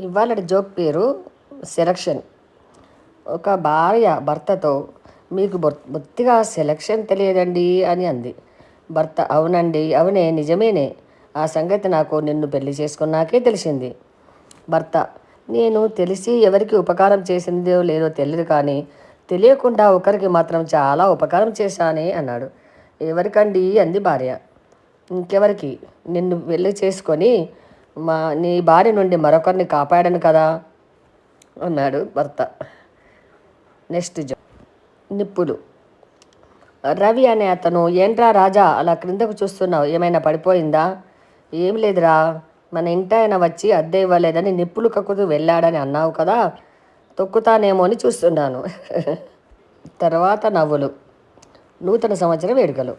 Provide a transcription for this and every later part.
ఇవాళ జోక్ పేరు సెలక్షన్ ఒక భార్య భర్తతో మీకు బొ- బొత్తిగా సెలక్షన్ తెలియదండి అని అంది. భర్త అవునండి అవునే నిజమేనే. ఆ సంగతి నాకు నిన్ను పెళ్ళి చేసుకున్నాకే తెలిసింది. భర్త నేను తెలిసి ఎవరికి ఉపకారం చేసిందో లేదో తెలియదు కానీ తెలియకుండా ఒకరికి మాత్రం చాలా ఉపకారం చేశానే అన్నాడు. ఎవరికండి? అంది భార్య. ఇంకెవరికి? నిన్ను పెళ్ళి చేసుకొని మా నీ భార్య నుండి మరొకరిని కాపాడాను కదా అన్నాడు భర్త. నెక్స్ట్ జో నిప్పులు. రవి అనే అతను ఏంట్రా రాజా అలా క్రిందకు చూస్తున్నావు ఏమైనా పడిపోయిందా? ఏం లేదురా మన ఇంట ఆయన వచ్చి అద్దె ఇవ్వలేదని నిప్పులు కక్కుతూ వెళ్ళాడని అన్నావు కదా తొక్కుతానేమో అని చూస్తున్నాను. తర్వాత నవ్వులు. నూతన సంవత్సర వేడుకలు.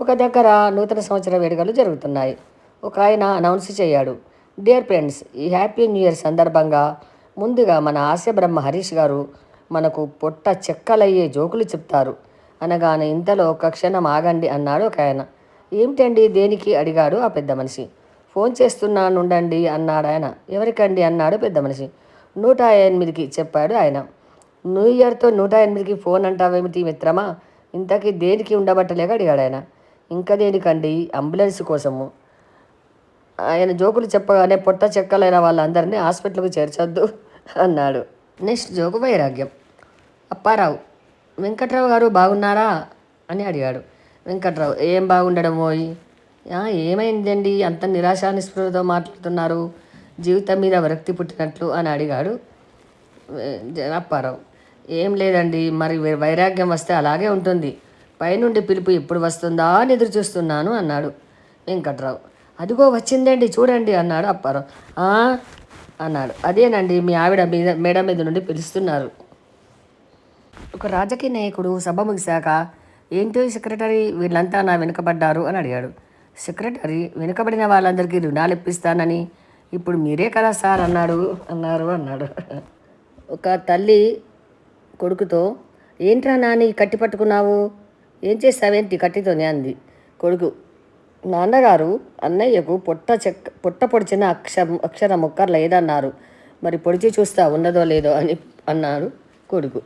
ఒక దగ్గర నూతన సంవత్సర వేడుకలు జరుగుతున్నాయి. ఒక ఆయన అనౌన్స్ చేయాడు. డియర్ ఫ్రెండ్స్ ఈ హ్యాపీ న్యూ ఇయర్ సందర్భంగా ముందుగా మన ఆశ బ్రహ్మ హరీష్ గారు మనకు పొట్ట చెక్కలయ్యే జోకులు చెప్తారు. అనగానే ఇంతలో ఒక క్షణం ఆగండి అన్నాడు ఒక ఆయన ఏమిటండి దేనికి? అడిగాడు ఆ పెద్ద మనిషి. ఫోన్ చేస్తున్నాను ఉండండి అన్నాడు ఆయన. ఎవరికండి? అన్నాడు పెద్ద మనిషి. నూట ఎనిమిదికి చెప్పాడు ఆయన. న్యూ ఇయర్తో నూట ఎనిమిదికి ఫోన్ అంటావేమిటి మిత్రమా? ఇంతకీ దేనికి ఉండబట్టలేక? అడిగాడు ఆయన. ఇంకా దేనికండి? అంబులెన్స్ కోసము. ఆయన జోకులు చెప్పగానే పొట్ట చెక్కలైన వాళ్ళందరినీ హాస్పిటల్కి చేర్చొద్దు అన్నాడు. నెక్స్ట్ జోకు వైరాగ్యం. అప్పారావు వెంకట్రావు గారు బాగున్నారా అని అడిగాడు. వెంకట్రావు ఏం బాగుండడం పోయి ఏమైందండి? అంత నిరాశా నిస్పృహతో మాట్లాడుతున్నారు. జీవితం మీద విరక్తి పుట్టినట్లు అని అడిగాడు అప్పారావు. ఏం లేదండి మరి వైరాగ్యం వస్తే అలాగే ఉంటుంది. పైనుండి పిలుపు ఎప్పుడు వస్తుందా అని ఎదురు చూస్తున్నాను అన్నాడు వెంకట్రావు. అదిగో వచ్చిందండి చూడండి అన్నాడు అప్పారావు. అన్నాడు. అదేనండి మీ ఆవిడ మీద మేడ మీద నుండి పిలుస్తున్నారు. ఒక రాజకీయ నాయకుడు సభ ముగిశాక ఏంటో సెక్రటరీ వీళ్ళంతా నా వెనుకబడ్డారు అని అడిగాడు. సెక్రటరీ వెనుకబడిన వాళ్ళందరికీ రుణాలు ఇప్పిస్తానని? ఇప్పుడు మీరే కదా సార్ అన్నాడు అన్నారు అన్నాడు. ఒక తల్లి కొడుకుతో ఏంట్రా నాని కట్టి పట్టుకున్నావు? ఏం చేస్తావేంటి కట్టితోనే? అంది. కొడుకు నాన్నగారు అన్నయ్యకు పొట్ట చెక్క పొట్ట పొడిచిన అక్షర అక్షర ముక్కర్ లేదన్నారు మరి పొడిచి చూస్తా ఉన్నదో లేదో అని అన్నాడు కొడుకు.